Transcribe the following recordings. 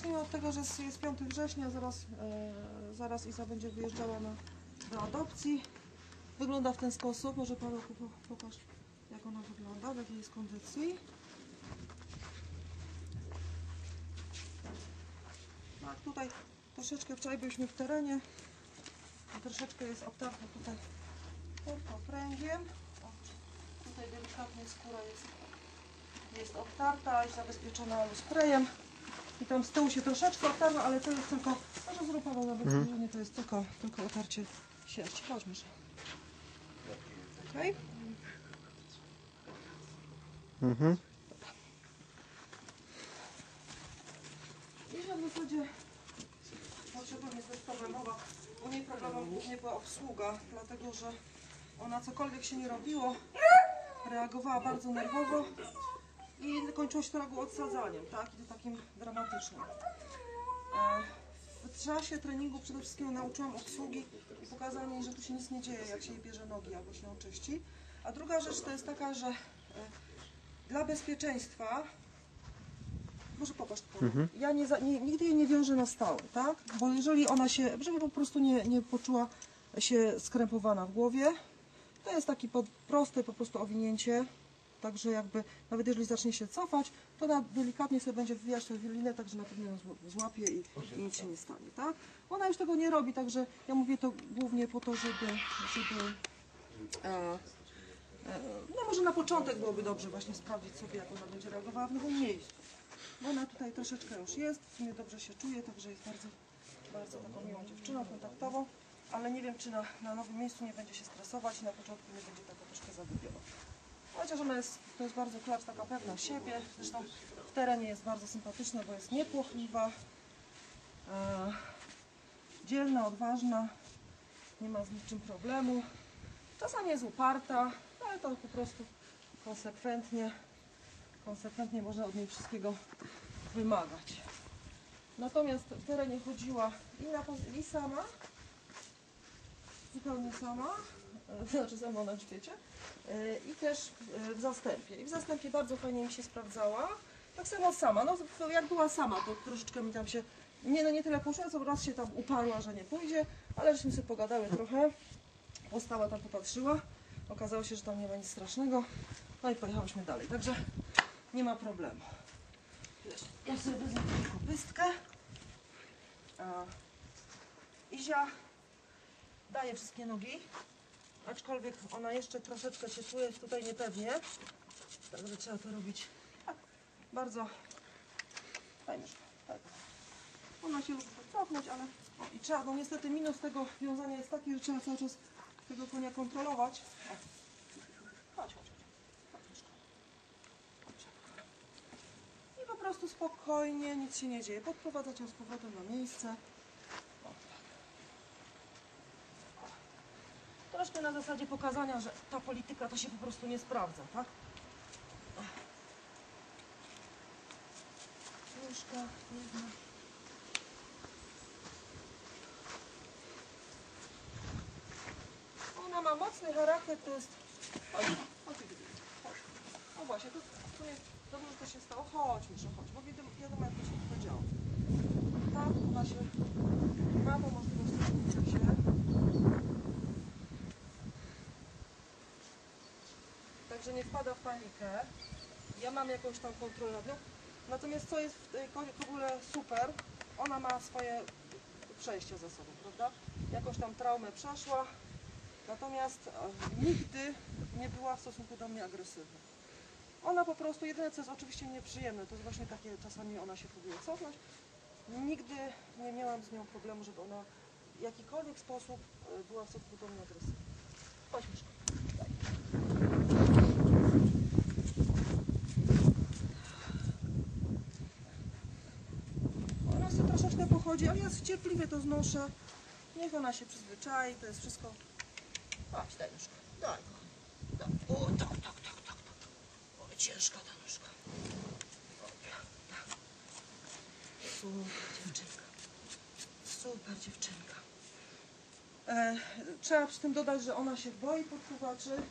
zacznijmy od tego, że jest- jest 5 września, zaraz, e, zaraz Isa będzie wyjeżdżała na, do adopcji. Wygląda w ten sposób, może Pawełku po- pokaż jak ona wygląda, w jakiej jest kondycji. Tak, tutaj troszeczkę wczoraj byliśmy w terenie. Troszeczkę jest obtarta tutaj tylko pręgiem. O, tutaj delikatnie skóra jest, jest obtarta i zabezpieczona sprayem. I tam z tyłu się troszeczkę obtarła, ale to jest tylko, może zrób Paweł nawet mhm. to jest tylko, tylko otarcie sierści. Chodźmy, że. Okej? Mhm. Jeśli w zasadzie potrzebem jest bezproblemowa, u niej problemem głównie była obsługa, dlatego że ona cokolwiek się nie robiło, reagowała bardzo nerwowo i kończyło się to reguły odsadzaniem, tak? Takim dramatycznym. E, W czasie treningu przede wszystkim nauczyłam obsługi i pokazania jej, że tu się nic nie dzieje, jak się jej bierze nogi albo się oczyści. A druga rzecz to jest taka, że e, dla bezpieczeństwa może popatrz to. Ja nie, nie, nigdy jej nie wiążę na stałe, tak? Bo jeżeli ona się, żeby po prostu nie, nie poczuła się skrępowana w głowie, to jest taki pod, proste po prostu owinięcie. Także jakby, nawet jeżeli zacznie się cofać, to ona delikatnie sobie będzie wwijać tę wiolinę, tak że na pewno ją zł- złapie i, i nic się nie stanie, tak? Ona już tego nie robi, także ja mówię to głównie po to, żeby, żeby e, e, no może na początek byłoby dobrze właśnie sprawdzić sobie, jak ona będzie reagowała w nowym miejscu. Bo ona tutaj troszeczkę już jest, w sumie dobrze się czuje, także jest bardzo, bardzo taką miłą dziewczyną, kontaktową, ale nie wiem, czy na, na nowym miejscu nie będzie się stresować i na początku nie będzie taka troszkę zagubiona. Chociaż ona jest, to jest bardzo klacz, taka pewna siebie, zresztą w terenie jest bardzo sympatyczna, bo jest niepłochliwa, e, dzielna, odważna, nie ma z niczym problemu. Czasami jest uparta, ale to po prostu konsekwentnie konsekwentnie można od niej wszystkiego wymagać. Natomiast w terenie chodziła i, na, i sama, zupełnie sama, e, znaczy sama na grzbiecie, e, i też e, w zastępie. I w zastępie bardzo fajnie mi się sprawdzała. Tak samo sama, no jak była sama, to troszeczkę mi tam się, nie no nie tyle poszła, co raz się tam uparła, że nie pójdzie, ale żeśmy sobie pogadały trochę, postała tam popatrzyła, okazało się, że tam nie ma nic strasznego, no i pojechałyśmy dalej, także nie ma problemu. Ja sobie wezmę tylko pystkę. A, Izia daje wszystkie nogi, aczkolwiek ona jeszcze troszeczkę się czuje tutaj niepewnie, także trzeba to robić tak, bardzo fajnie. Tak. Ona się lubi cofnąć, ale o, i trzeba, no niestety minus tego wiązania jest taki, że trzeba cały czas tego konia kontrolować. O. Chodź, chodź. Chodź. I po prostu spokojnie, nic się nie dzieje. Podprowadzać ją z powrotem na miejsce. O, tak. Troszkę na zasadzie pokazania, że ta polityka to się po prostu nie sprawdza, tak? Nóżka, jedna. Ona ma mocny charakter, to jest... Chodź, chodź, chodź. O właśnie, to, to jest dobrze, że to się stało. Chodź, Misza, chodź, bo wiadomo, wiadomo jak to się tutaj działo. Tak, ona się ma tą możliwość się. Także nie wpada w panikę. Ja mam jakąś tam kontrolę nad nią. Natomiast co jest w tej ogóle super, ona ma swoje przejście za sobą, prawda? Jakąś tam traumę przeszła, natomiast e, nigdy nie była w stosunku do mnie agresywna. Ona po prostu, jedyne co jest oczywiście nieprzyjemne, to jest właśnie takie, czasami ona się próbuje cofnąć. Nigdy nie miałam z nią problemu, żeby ona w jakikolwiek sposób e, była w stosunku do mnie agresywna. Chodź Miszko. Daj. Ona sobie pochodzi, ale ja cierpliwie to znoszę. Niech ona się przyzwyczai, to jest wszystko. Chodź, daj nóżkę. Daj. daj. O, tak, tak, tak, tak, tak. O, ciężka ta nóżka. Tak. Super dziewczynka. Super dziewczynka. E, trzeba przy tym dodać, że ona się boi podpływaczy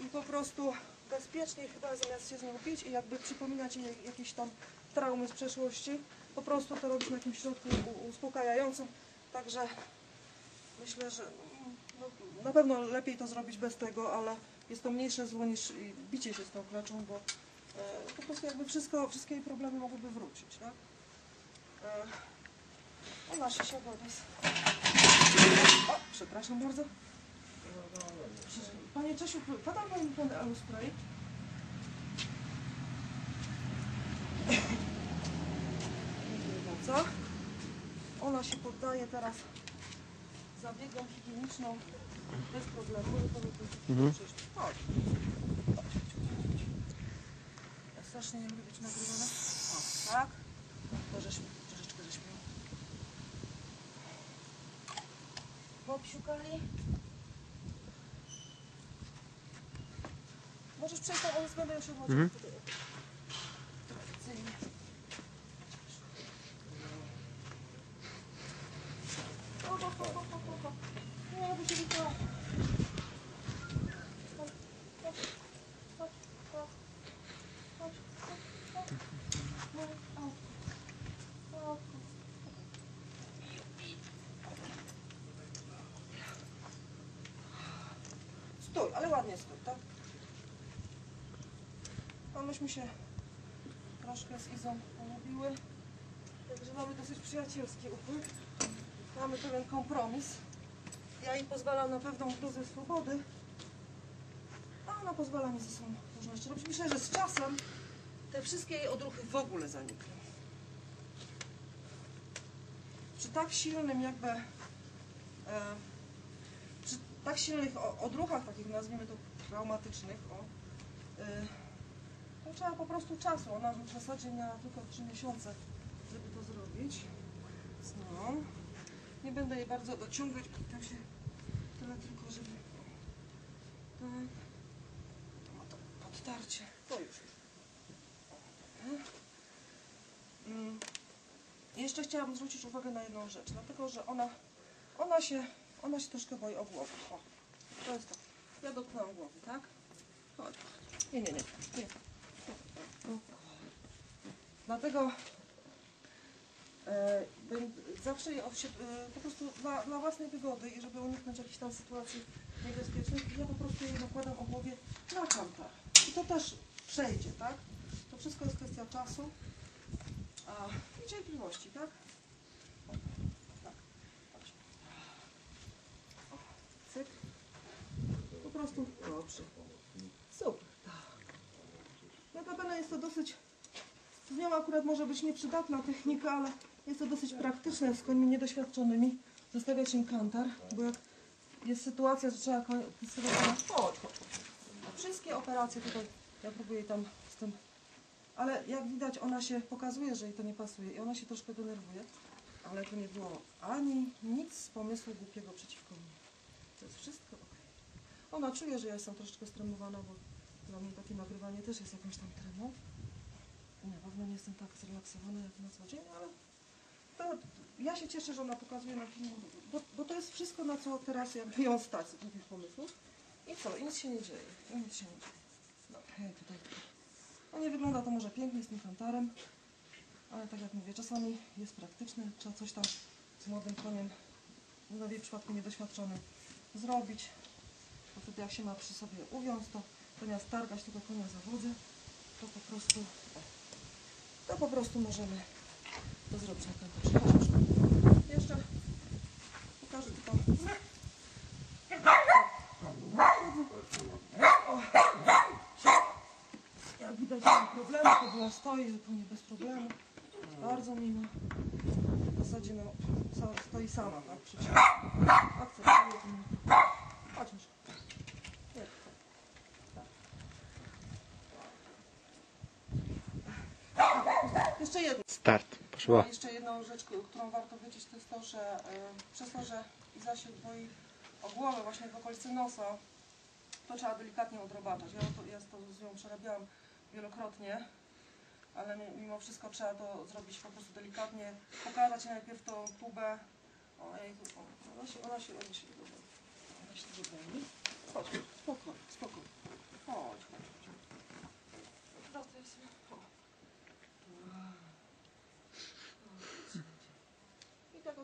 i po prostu bezpiecznie chyba zamiast się z nią bić i jakby przypominać jej jakieś tam traumy z przeszłości, po prostu to robić na jakimś środku uspokajającym. Także myślę, że no, na pewno lepiej to zrobić bez tego, ale jest to mniejsze zło niż bicie się z tą kleczą, bo e, po prostu jakby wszystko, wszystkie jej problemy mogłyby wrócić, tak? E, ona się siada bez... O, przepraszam bardzo. Panie Czesiu, podał Pani ten aluspray? Dziękuję bardzo. Ona się poddaje teraz zabiegom higieniczną bez problemu. Mhm. Chodź. Chodź. Ja strasznie nie lubię być nagrywana. O, tak. To żeśmy, troszeczkę żeśmy popsiukali. Możesz przejść tam, one będą się odchodzić. Mhm. Tutaj. Tradycyjnie. O, o, o, o, o, o. Nie, bo się wypała. Chodź, chodź, chodź, chodź, chodź, chodź, chodź. No, o. O. Stój, ale ładnie stój, tak? No myśmy się troszkę z Izą polubiły, także mamy dosyć przyjacielski układ. Mamy pewien kompromis. Ja jej pozwalam na pewną dozę swobody, a ona pozwala mi ze sobą rzeczy robić. Myślę, że z czasem te wszystkie jej odruchy w ogóle zanikną. Przy tak silnym jakby e, przy tak silnych odruchach, takich nazwijmy to traumatycznych, o, to trzeba po prostu czasu. Ona w zasadzie miała tylko 3 miesiące, żeby to zrobić. No. Nie będę jej bardzo dociągać, bo tam się tyle tylko, żeby... Tak. No to podtarcie. To już. Mm. Jeszcze chciałabym zwrócić uwagę na jedną rzecz, dlatego że ona, ona się, ona się troszkę boi o głowę. O, to jest to. Ja dotknęłam głowy, tak? Chodź. Nie, nie, nie. nie. O. Dlatego e, zawsze je się, e, po prostu dla, dla własnej wygody i żeby uniknąć jakichś tam sytuacji niebezpiecznych, ja po prostu jej nakładam o głowie na kantar. I to też przejdzie, tak? To wszystko jest kwestia czasu a, i cierpliwości, tak? Tak. Po prostu dobrze. Super. Tak. Notabene jest to dosyć, z nią akurat może być nieprzydatna technika, ale jest to dosyć praktyczne z końmi niedoświadczonymi. Zostawiać im kantar, bo jak jest sytuacja, że trzeba koń... Chodź. Wszystkie operacje tutaj, ja próbuję tam z tym ale jak widać, ona się pokazuje, że jej to nie pasuje i ona się troszkę denerwuje. Ale to nie było ani nic z pomysłu głupiego przeciwko mnie. To jest wszystko ok. Ona czuje, że ja jestem troszeczkę stremowana, bo dla mnie takie nagrywanie też jest jakąś tam tremą. Na pewno nie jestem tak zrelaksowana jak na co dzień, ale to, ja się cieszę, że ona pokazuje na filmu, bo, bo to jest wszystko, na co teraz jakby ją stać z takich pomysłów. I co? I nic się nie dzieje. I nic się nie dzieje. Dobra, ja tutaj no nie wygląda to może pięknie z tym kantarem, ale tak jak mówię, czasami jest praktyczne, trzeba coś tam z młodym koniem, no w jej przypadku niedoświadczonym, zrobić. Bo wtedy jak się ma przy sobie uwiąz, to zamiast targać tego konia za wodze, to po prostu, to po prostu możemy to zrobić na już. Jeszcze pokażę tylko. Jak widać nie ma problemu, to była stoi zupełnie bez problemu. Bardzo miła. W zasadzie no, stoi sama, tak? Przecież akceptuje to. nie- Chodź już. Nie, tak. Tak. Jeszcze jedno. Start. Poszła. A jeszcze jedną rzecz, którą warto wiedzieć, to jest to, że y, przez to, że Iza się boi o głowę właśnie w okolicy nosa, to trzeba delikatnie odrobaczać. Ja to, ja to z nią przerabiałam wielokrotnie, ale mi- mimo wszystko trzeba to zrobić po prostu delikatnie, pokazać najpierw tą tubę. O, ej, tu, o, ona się, ona się, ona się. Ona się tego boi. Chodź, spokojnie, spokojnie. Chodź, chodź, chodź. Wracaj sobie. O.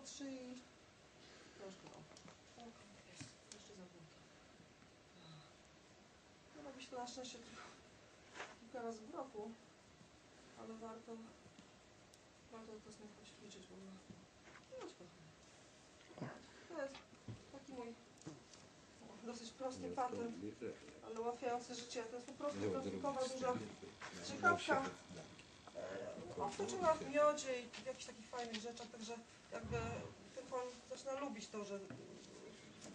i troszkę o. Jeszcze za górkę. No robi się to na szczęście kilka razy w roku, ale warto, warto to z nim poćwiczyć w ogóle. No, kochanie. To jest taki mój dosyć prosty patent, ale ułatwiający życie. To jest po prostu plastikowa duża strzykawka. Obtoczona w miodzie i w jakichś takich fajnych rzeczach, także jakby ten koń zaczyna lubić to, że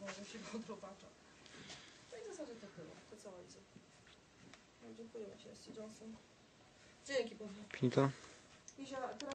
może się go odrobacza. No i w zasadzie to tyle. To cała Iza. No, dziękujemy Ci, Johnson. Dzięki? Izia, teraz